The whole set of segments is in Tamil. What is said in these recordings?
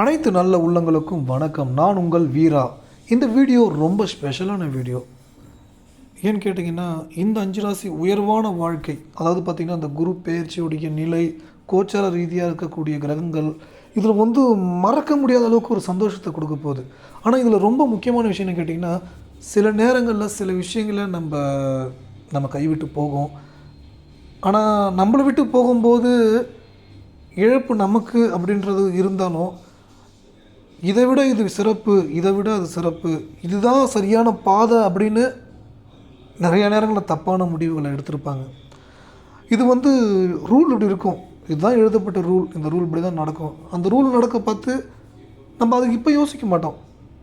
அனைத்து நல்ல உள்ளங்களுக்கும் வணக்கம். நான் உங்கள் வீரா. இந்த வீடியோ ரொம்ப ஸ்பெஷலான வீடியோ. ஏன்னு கேட்டிங்கன்னா இந்த அஞ்சு ராசி உயர்வான வாழ்க்கை அதாவது பார்த்திங்கன்னா அந்த குரு பெயர்ச்சியுடைய நிலை கோச்சார ரீதியாக இருக்கக்கூடிய கிரகங்கள் இதில் வந்து மறக்க முடியாத அளவுக்கு ஒரு சந்தோஷத்தை கொடுக்க போகுது. ஆனால் இதில் ரொம்ப முக்கியமான விஷயம்னு கேட்டிங்கன்னா சில நேரங்களில் சில விஷயங்களை நம்ம நம்ம கைவிட்டு போகும். ஆனால் நம்மளை விட்டு போகும்போது இழப்பு நமக்கு அப்படின்றது இருந்தாலும் இதை விட இது சிறப்பு இதை விட அது சிறப்பு. இதுதான் சரியான பாதை அப்படின்னு நிறைய நேரங்களில் தப்பான முடிவுகளை எடுத்திருப்பாங்க. இது வந்து ரூல் இப்படி இருக்கும். இதுதான் எழுதப்பட்ட ரூல். இந்த ரூல் இப்படி தான் நடக்கும். அந்த ரூல் நடக்க பார்த்து நம்ம அதுக்கு இப்போ யோசிக்க மாட்டோம்.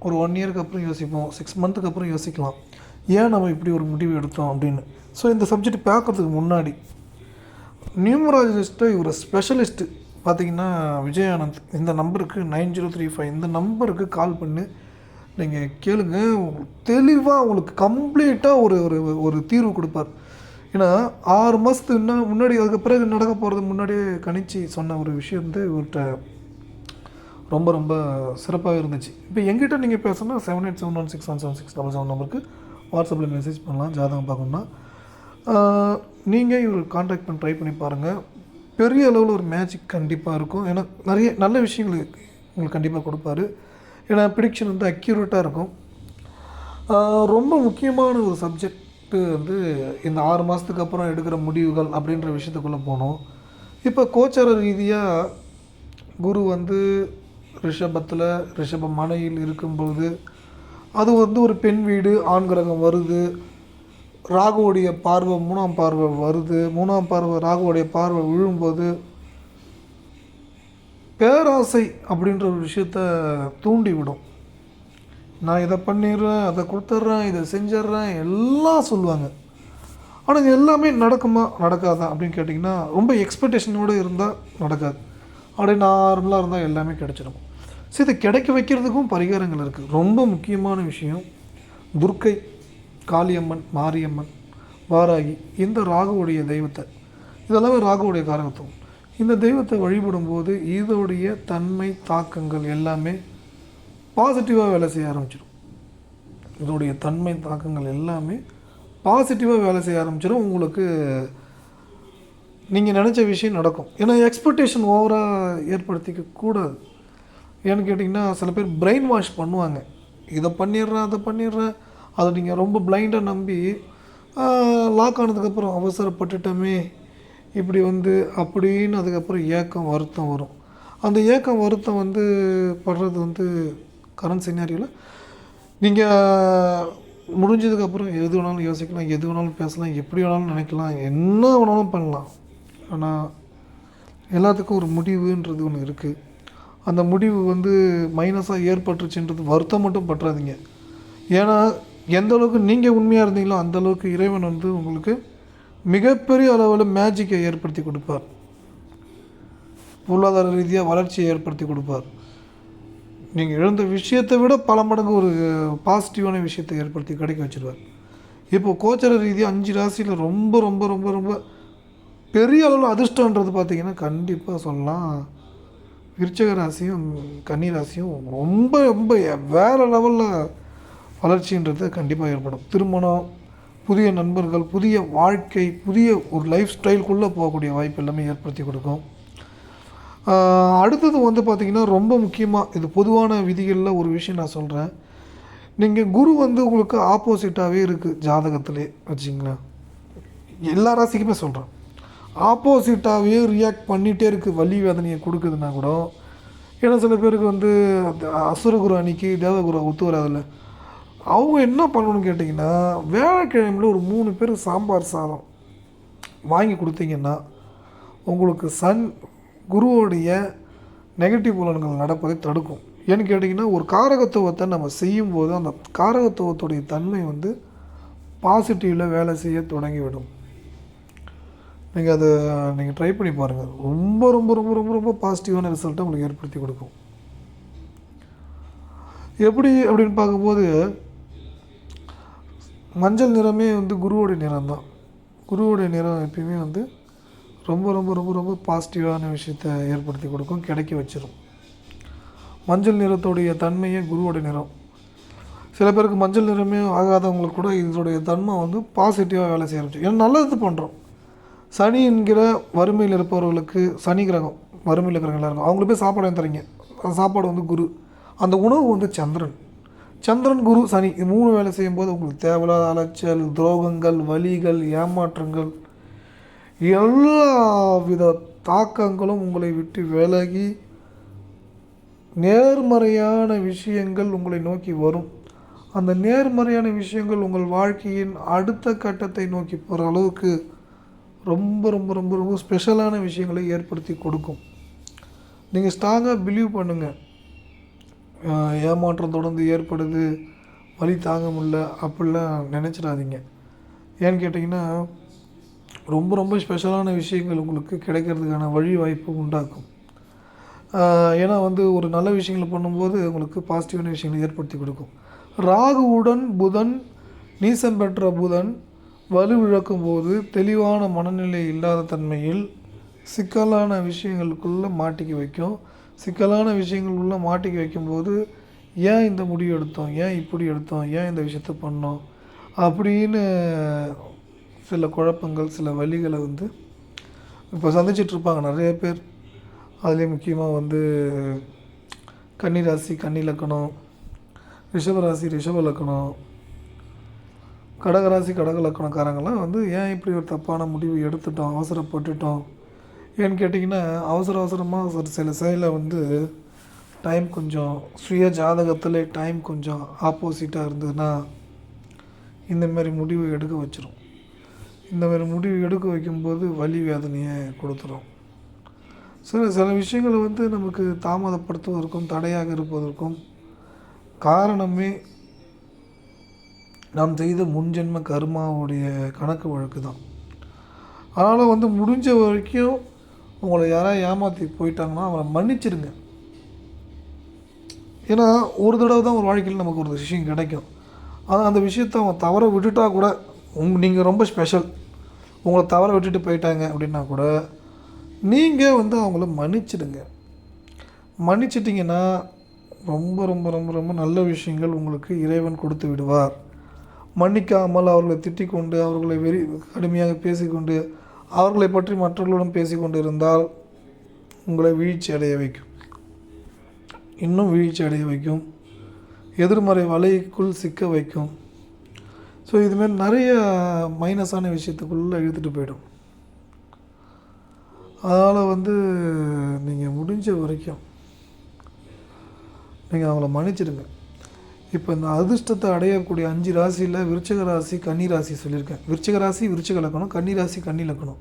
ஒரு ஒன் இயருக்கு அப்புறம் யோசிப்போம். சிக்ஸ் மந்த்துக்கு அப்புறம் யோசிக்கலாம். ஏன் நம்ம இப்படி ஒரு முடிவு எடுத்தோம் அப்படின்னு. ஸோ இந்த சப்ஜெக்ட் பார்க்குறதுக்கு முன்னாடி நியூமராலஜிஸ்ட்டு இவர் ஸ்பெஷலிஸ்ட்டு பார்த்தீங்கன்னா விஜயானந்த் இந்த நம்பருக்கு நைன் ஜீரோ த்ரீ ஃபைவ் இந்த நம்பருக்கு கால் பண்ணி. நீங்கள் கேளுங்க. தெளிவாக உங்களுக்கு கம்ப்ளீட்டாக ஒரு ஒரு ஒரு தீர்வு கொடுப்பார். ஏன்னா ஆறு மாதத்துக்கு இன்னும் முன்னாடி அதுக்கு பிறகு நடக்க போகிறது முன்னாடியே கணிச்சு சொன்ன ஒரு விஷயம் வந்து இவர்கிட்ட ரொம்ப ரொம்ப சிறப்பாக இருந்துச்சு. இப்போ எங்கிட்ட நீங்கள் பேசுனா seven eight seven one six one seven six double seven நம்பருக்கு வாட்ஸ்அப்பில் மெசேஜ் பண்ணலாம் ஜாதகம் பார்க்கணுன்னா நீங்கள் இவர் காண்டாக்ட் பண்ணி ட்ரை பண்ணி பாருங்கள் பெரிய அளவில் ஒரு மேஜிக் கண்டிப்பாக இருக்கும். ஏன்னா நிறைய நல்ல விஷயங்கள் உங்களுக்கு கண்டிப்பாக கொடுப்பாரு. ஏன்னா ப்ரிடிக்ஷன் வந்து அக்யூரேட்டாக இருக்கும். ரொம்ப முக்கியமான ஒரு சப்ஜெக்ட்டு வந்து இந்த ஆறு மாதத்துக்கு அப்புறம் எடுக்கிற முடிவுகள் அப்படின்ற விஷயத்துக்குள்ளே போனோம். இப்போ கோச்சார ரீதியாக குரு வந்து ரிஷபத்தில் ரிஷப மனையில் இருக்கும்பொழுது அது வந்து ஒரு பெண் வீடு ஆண் கிரகம் வருது. ராகுவுடைய பார்வை மூணாம் பார்வை வருது. மூணாம் பார்வை ராகுவுடைய பார்வை விழும்போது பேராசை அப்படின்ற ஒரு விஷயத்த தூண்டிவிடும். நான் இதை பண்ணிடுறேன் அதை கொடுத்துட்றேன் இதை செஞ்சிட்றேன் எல்லாம் சொல்லுவாங்க. ஆனால் இது எல்லாமே நடக்குமா? நடக்காதா? அப்படின்னு கேட்டிங்கன்னா ரொம்ப எக்ஸ்பெக்டேஷனோடு இருந்தால் நடக்காது. அப்படியே நார்மலாக இருந்தால் எல்லாமே கிடச்சிடும். ஸோ இதை கிடைக்க வைக்கிறதுக்கும் பரிகாரங்கள் இருக்குது ரொம்ப முக்கியமான விஷயம் துர்க்கை. காளியம்மன் மாரியம்மன் வாராகி இந்த ராகுவுடைய தெய்வத்தை. இதெல்லாமே ராகுவுடைய காரகத்துவம். இந்த தெய்வத்தை வழிபடும்போது இதோடைய தன்மை தாக்கங்கள் எல்லாமே பாசிட்டிவாக வேலை செய்ய ஆரம்பிச்சிடும் இதோடைய தன்மை தாக்கங்கள் எல்லாமே பாசிட்டிவாக வேலை செய்ய ஆரம்பிச்சிடும் உங்களுக்கு நீங்கள் நினச்ச விஷயம் நடக்கும். ஏன்னா எக்ஸ்பெக்டேஷன் ஓவராக ஏற்படுத்திக்க கூடாது. ஏன்னு கேட்டிங்கன்னா சில பேர் பிரெயின் வாஷ் பண்ணுவாங்க. இதை பண்ணிடுறேன் அதை பண்ணிடுறேன். அதை நீங்கள் ரொம்ப பிளைண்டாக நம்பி லாக் ஆனதுக்கப்புறம் அவசரப்பட்டுட்டோமே இப்படி வந்து அப்படின்னு அதுக்கப்புறம் ஏக்கம் வருத்தம் வரும். அந்த ஏக்கம் வருத்தம் வந்து படுறது வந்து கரண்ட் சினாரியில் நீங்கள் முடிஞ்சதுக்கப்புறம் எது வேணாலும் யோசிக்கலாம் எது வேணாலும் பேசலாம் எப்படி வேணாலும் நினைக்கலாம் என்ன வேணாலும் பண்ணலாம். ஆனால் எல்லாத்துக்கும் ஒரு முடிவுன்றது ஒன்று இருக்குது அந்த முடிவு வந்து மைனஸாக ஏற்பட்டுருச்சுன்றது வருத்தம் மட்டும் பற்றாதீங்க ஏன்னா எந்த அளவுக்கு நீங்கள் உண்மையாக இருந்தீங்களோ அந்த அளவுக்கு இறைவன் வந்து உங்களுக்கு மிகப்பெரிய அளவில் மேஜிக்கை ஏற்படுத்தி கொடுப்பார். பொருளாதார ரீதியாக வளர்ச்சியை ஏற்படுத்தி கொடுப்பார். நீங்கள் எழுந்த விஷயத்தை விட பல மடங்கு ஒரு பாசிட்டிவான விஷயத்தை ஏற்படுத்தி கிடைக்க வச்சிருவார். இப்போ கோச்சர ரீதியாக அஞ்சு ராசியில் ரொம்ப ரொம்ப ரொம்ப ரொம்ப பெரிய அளவில் அதிர்ஷ்டன்றது பார்த்தீங்கன்னா கண்டிப்பாக சொல்லலாம். விருச்சக ராசியும் கன்னி ராசியும் ரொம்ப ரொம்ப வேறு லெவலில் வளர்ச்சின்றது கண்டிப்பாக ஏற்படும். திருமணம் புதிய நண்பர்கள் புதிய வாழ்க்கை புதிய ஒரு லைஃப் ஸ்டைல்குள்ளே போகக்கூடிய வாய்ப்பு எல்லாமே ஏற்படுத்தி கொடுக்கும். அடுத்தது வந்து பார்த்திங்கன்னா ரொம்ப முக்கியமாக இது பொதுவான விதிகளில் ஒரு விஷயம் நான் சொல்கிறேன் நீங்கள் குரு வந்து உங்களுக்கு ஆப்போசிட்டாகவே இருக்குது ஜாதகத்திலே வச்சிங்களேன் எல்லா ராசிக்குமே சொல்கிறேன் ஆப்போசிட்டாகவே ரியாக்ட் பண்ணிகிட்டே இருக்குது வலி வேதனையை கொடுக்குதுன்னா கூட ஏன்னா சில பேருக்கு வந்து அந்த அசுரகுரு அன்னைக்கு தேவகுரு ஒத்து வராதில்ல. அவங்க என்ன பண்ணணும்னு கேட்டிங்கன்னா வியாழக்கிழமையில் ஒரு மூணு பேர் சாம்பார் சாதம் வாங்கி கொடுத்தீங்கன்னா உங்களுக்கு சன் குருவோடைய நெகட்டிவ் புலன்கள் நடப்பதை தடுக்கும். ஏன்னு கேட்டிங்கன்னா ஒரு காரகத்துவத்தை நம்ம செய்யும்போது அந்த காரகத்துவத்துடைய தன்மை வந்து பாசிட்டிவில் வேலை செய்ய தொடங்கிவிடும். நீங்கள் அதை நீங்கள் ட்ரை பண்ணி பாருங்கள் ரொம்ப ரொம்ப ரொம்ப ரொம்ப ரொம்ப பாசிட்டிவான ரிசல்ட்டை உங்களுக்கு ஏற்படுத்தி கொடுக்கும். எப்படி அப்படின்னு பார்க்கும்போது மஞ்சள் நிறமே வந்து குருவோடைய நிறம் தான் குருவோடைய நிறம் எப்பயுமே வந்து ரொம்ப ரொம்ப ரொம்ப ரொம்ப பாசிட்டிவான விஷயத்தை ஏற்படுத்தி கொடுக்கும் கிடைக்க வச்சிடும் மஞ்சள் நிறத்துடைய தன்மையே குருவோடைய நிறம். சில பேருக்கு மஞ்சள் நிறமே ஆகாதவங்களுக்கு கூட இதோடைய தன்மை வந்து பாசிட்டிவாக வேலை செய்ய ஆரம்பிச்சு ஏன்னா நல்லது பண்ணுறோம் சனி என்கிற வறுமையில் இருப்பவர்களுக்கு சனி கிரகம் வறுமையில் இருக்கிறவங்களா இருக்கும் அவங்களுக்கு போய் சாப்பாடு தரீங்க. அந்த சாப்பாடு வந்து குரு. அந்த உணவு வந்து சந்திரன். சந்திரன் குரு சனி இது மூணு வேலை செய்யும்போது உங்களுக்கு தேவையில்லாத அலைச்சல் துரோகங்கள் வலிகள் ஏமாற்றங்கள் எல்லா வித தாக்கங்களும் உங்களை விட்டு விலகி நேர்மறையான விஷயங்கள் உங்களை நோக்கி வரும். அந்த நேர்மறையான விஷயங்கள் உங்கள் வாழ்க்கையின் அடுத்த கட்டத்தை நோக்கி போகிற அளவுக்கு ரொம்ப ரொம்ப ரொம்ப ரொம்ப ஸ்பெஷலான விஷயங்களை ஏற்படுத்தி கொடுக்கும். நீங்கள் ஸ்ட்ராங்காக பிலீவ் பண்ணுங்கள் ஏமாற்றம் தொடர்ந்து ஏற்படுது. வலி தாங்க முடில அப்படிலாம் நினச்சிடாதீங்க. ஏன்னு கேட்டிங்கன்னா ரொம்ப ரொம்ப ஸ்பெஷலான விஷயங்கள் உங்களுக்கு கிடைக்கிறதுக்கான வழி வாய்ப்பு உண்டாக்கும். ஏன்னா வந்து ஒரு நல்ல விஷயங்களை பண்ணும்போது உங்களுக்கு பாசிட்டிவான விஷயங்களை ஏற்படுத்தி கொடுக்கும். ராகுவுடன் புதன் நீசம் பெற்ற புதன் வலுவிழக்கும் போது தெளிவான மனநிலை இல்லாத தன்மையில் சிக்கலான விஷயங்களுக்குள்ளே மாட்டிக்க வைக்கும். சிக்கலான விஷயங்கள் உள்ள மாட்டிக்க வைக்கும்போது ஏன் இந்த முடிவு எடுத்தோம்? ஏன் இப்படி எடுத்தோம்? ஏன் இந்த விஷயத்த பண்ணோம்? அப்படின்னு சில குழப்பங்கள் சில வழிகளை வந்து இப்போ சந்திச்சிட்ருப்பாங்க நிறைய பேர். அதுலேயும் முக்கியமாக வந்து கன்னிராசி கன்னி லக்கணம் ரிஷபராசி ரிஷப லக்கணம் கடகராசி கடக லக்கணக்காரங்களாம் வந்து ஏன் இப்படி ஒரு தப்பான முடிவு எடுத்துட்டோம்? அவசரப்பட்டுட்டோம்? ஏன்னு கேட்டிங்கன்னா அவசர அவசரமாக ஒரு சில செயலை வந்து டைம் கொஞ்சம் சுய ஜாதகத்தில் டைம் கொஞ்சம் ஆப்போசிட்டாக இருந்ததுன்னா இந்தமாரி முடிவு எடுக்க வச்சிரும். இந்தமாரி முடிவு எடுக்க வைக்கும்போது வலி வேதனையை கொடுத்துரும். சில சில விஷயங்களை வந்து நமக்கு தாமதப்படுத்துவதற்கும் தடையாக இருப்பதற்கும் காரணமே நாம் செய்த முன்ஜென்ம கர்மாவுடைய கணக்கு வழக்கு தான் அதனால் வந்து முடிஞ்ச வரைக்கும் உங்களை யாராவது ஏமாற்றி போயிட்டாங்கன்னா அவரை மன்னிச்சிடுங்க ஏன்னா ஒரு தடவை தான் ஒரு வாழ்க்கையில் நமக்கு ஒரு விஷயம் கிடைக்கும். ஆனால் அந்த விஷயத்தை அவன் தவற விட்டுட்டா கூட உங் நீங்கள் ரொம்ப ஸ்பெஷல் உங்களை தவற விட்டுட்டு போயிட்டாங்க அப்படின்னா கூட நீங்கள் வந்து அவங்கள மன்னிச்சிடுங்க. மன்னிச்சிட்டிங்கன்னா ரொம்ப ரொம்ப ரொம்ப ரொம்ப நல்ல விஷயங்கள் உங்களுக்கு இறைவன் கொடுத்து விடுவார். மன்னிக்காமல் அவர்களை திட்டிக்கொண்டு அவர்களை வெறி கடுமையாக பேசிக்கொண்டு அவர்களை பற்றி மற்றவர்களுடன் பேசிக்கொண்டிருந்தால் உங்களை வீழ்ச்சி அடைய வைக்கும். இன்னும் வீழ்ச்சி அடைய வைக்கும். எதிர்மறை வலைக்குள் சிக்க வைக்கும். ஸோ இதுமாரி நிறைய மைனஸான விஷயத்துக்குள்ளே இழுத்துட்டு போயிடும். அதனால் வந்து நீங்கள் முடிஞ்ச வரைக்கும் நீங்கள் அவங்கள மன்னிச்சிடுங்க. இப்போ இந்த அதிர்ஷ்டத்தை அடையக்கூடிய அஞ்சு ராசியில் விருச்சக ராசி கன்னி ராசி சொல்லியிருக்கேன். விருச்சக ராசி விருச்சக லக்கணம் கன்னி ராசி கன்னி லக்கணம்.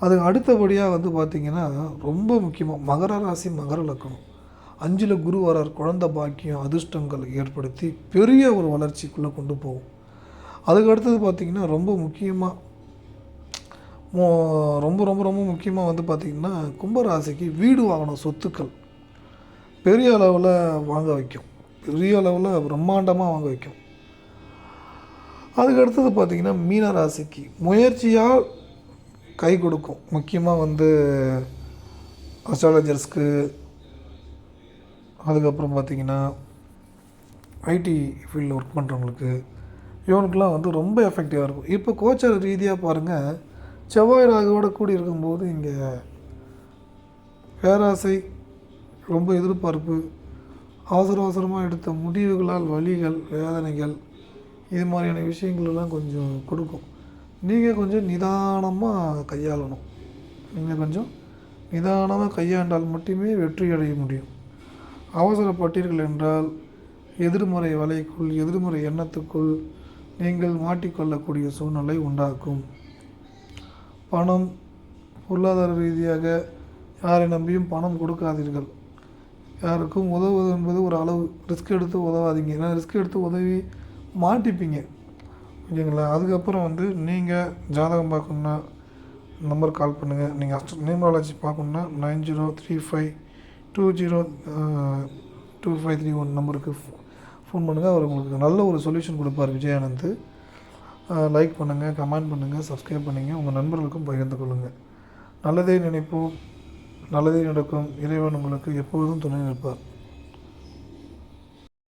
அது அடுத்தபடியாக வந்து பார்த்திங்கன்னா ரொம்ப முக்கியமாக மகர ராசி மகர லக்கணம். அஞ்சில் குரு வரார் குழந்த பாக்கியம் அதிர்ஷ்டங்கள் ஏற்படுத்தி பெரிய ஒரு வளர்ச்சிக்குள்ளே கொண்டு போகும். அதுக்கு அடுத்தது பார்த்திங்கன்னா ரொம்ப முக்கியமாக மோ- ரொம்ப ரொம்ப ரொம்ப முக்கியமாக வந்து பார்த்திங்கன்னா கும்பராசிக்கு வீடு வாங்கணும் சொத்துக்கள். பெரிய அளவில் வாங்க வைக்கும். பெரிய அளவில் பிரம்மாண்டமாக வாங்க வைக்கும். அதுக்கு அடுத்தது பார்த்திங்கன்னா மீன ராசிக்கு முயற்சியால் கை கொடுக்கும். முக்கியமாக வந்து அஸ்ட்ராலஜர்ஸ்க்கு அதுக்கப்புறம் பார்த்திங்கன்னா ஐடி ஃபீல்டில் ஒர்க் பண்ணுறவங்களுக்கு இவனுக்கெலாம் வந்து ரொம்ப எஃபெக்டிவாக இருக்கும். இப்போ கோச்சர் ரீதியாக பாருங்கள் செவ்வாய் ராகுவோட கூடி இருக்கும்போது இங்கே பேராசை ரொம்ப எதிர்பார்ப்பு அவசர அவசரமாக எடுத்த முடிவுகளால் வலிகள் வேதனைகள் இது மாதிரியான விஷயங்களெல்லாம் கொஞ்சம் கொடுக்கும். நீங்கள் கொஞ்சம் நிதானமாக கையாளணும். நீங்கள் கொஞ்சம் நிதானமாக கையாண்டால் மட்டுமே வெற்றி அடைய முடியும். அவசரப்பட்டீர்கள் என்றால் எதிர்மறை வலைக்குள் எதிர்மறை எண்ணத்துக்குள் நீங்கள் மாட்டிக்கொள்ளக்கூடிய சூழ்நிலை உண்டாக்கும் பணம் பொருளாதார ரீதியாக யாரை நம்பியும் பணம் கொடுக்காதீர்கள். யாருக்கும் உதவுவது என்பது ஒரு அளவு. ரிஸ்க் எடுத்து உதவாதீங்க. ஏன்னா ரிஸ்க் எடுத்து உதவி மாட்டிப்பீங்க. ஓகேங்களா? அதுக்கப்புறம் வந்து நீங்கள் ஜாதகம் பார்க்கணுன்னா நம்பர் கால் பண்ணுங்கள் நீங்கள் அஸ்ட் நியூமராலஜி பார்க்கணுன்னா nine zero three five two zero two five three one நம்பருக்கு ஃபோன் பண்ணுங்கள் அவர் உங்களுக்கு நல்ல ஒரு சொல்யூஷன் கொடுப்பார் விஜயானந்த். லைக் பண்ணுங்கள் கமெண்ட் பண்ணுங்கள் சப்ஸ்கிரைப் பண்ணுங்கள் உங்கள் நண்பர்களுக்கும் பகிர்ந்து கொள்ளுங்கள் நல்லதே நினைப்போம். நல்லதே நடக்கும். இறைவன் உங்களுக்கு எப்போதும் துணை நிற்பார்.